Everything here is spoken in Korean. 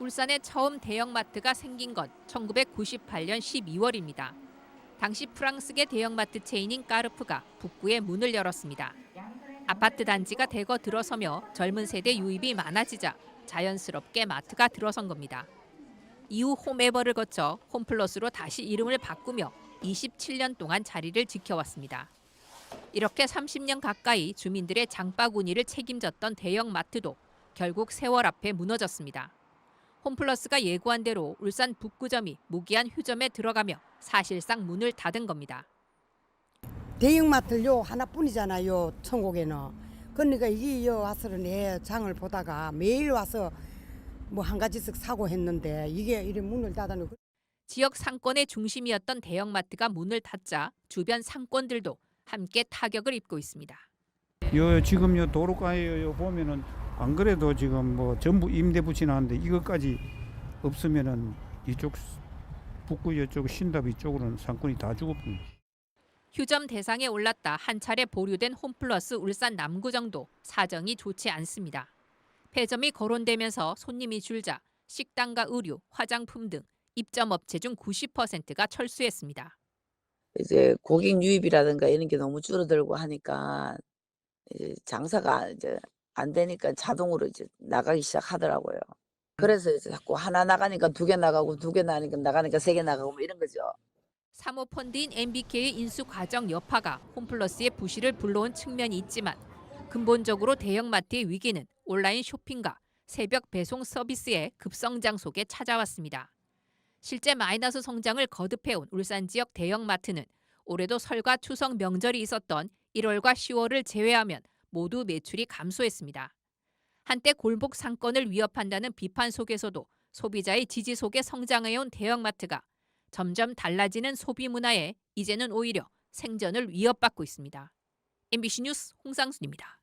울산에 처음 대형마트가 생긴 건 1998년 12월입니다. 당시 프랑스계 대형마트 체인인 까르프가 북구에 문을 열었습니다. 아파트 단지가 대거 들어서며 젊은 세대 유입이 많아지자 자연스럽게 마트가 들어선 겁니다. 이후 홈에버를 거쳐 홈플러스로 다시 이름을 바꾸며 27년 동안 자리를 지켜왔습니다. 이렇게 30년 가까이 주민들의 장바구니를 책임졌던 대형 마트도 결국 세월 앞에 무너졌습니다. 홈플러스가 예고한 대로 울산 북구점이 무기한 휴점에 들어가며 사실상 문을 닫은 겁니다. 대형마트 요 하나뿐이잖아요 천국에는 그러니까 이게 요 와서는 내 장을 보다가 매일 와서 뭐 한 가지씩 사고 했는데 이게 이래 문을 닫아놓고 지역 상권의 중심이었던 대형마트가 문을 닫자 주변 상권들도 함께 타격을 입고 있습니다. 요 지금 요 도로가에 요 보면은 안 그래도 지금 뭐 전부 임대 붙이나는데 이것까지 없으면은 이쪽 북구 이쪽 신답 이쪽으로는 상권이 다 죽어버립니다. 휴점 대상에 올랐다 한 차례 보류된 홈플러스 울산 남구정도 사정이 좋지 않습니다. 폐점이 거론되면서 손님이 줄자 식당과 의류, 화장품 등 입점 업체 중 90%가 철수했습니다. 이제 고객 유입이라든가 이런 게 너무 줄어들고 하니까 이제 장사가 이제 안 되니까 자동으로 이제 나가기 시작하더라고요. 그래서 이제 자꾸 하나 나가니까 두 개 나가고 두 개 나가니까 나가니까 세 개 나가고 뭐 이런 거죠. 사모펀드인 MBK의 인수 과정 여파가 홈플러스의 부실을 불러온 측면이 있지만 근본적으로 대형마트의 위기는 온라인 쇼핑과 새벽 배송 서비스의 급성장 속에 찾아왔습니다. 실제 마이너스 성장을 거듭해온 울산 지역 대형마트는 올해도 설과 추석 명절이 있었던 1월과 10월을 제외하면 모두 매출이 감소했습니다. 한때 골목 상권을 위협한다는 비판 속에서도 소비자의 지지 속에 성장해온 대형마트가 점점 달라지는 소비 문화에 이제는 오히려 생전을 위협받고 있습니다. MBC 뉴스 홍상순입니다.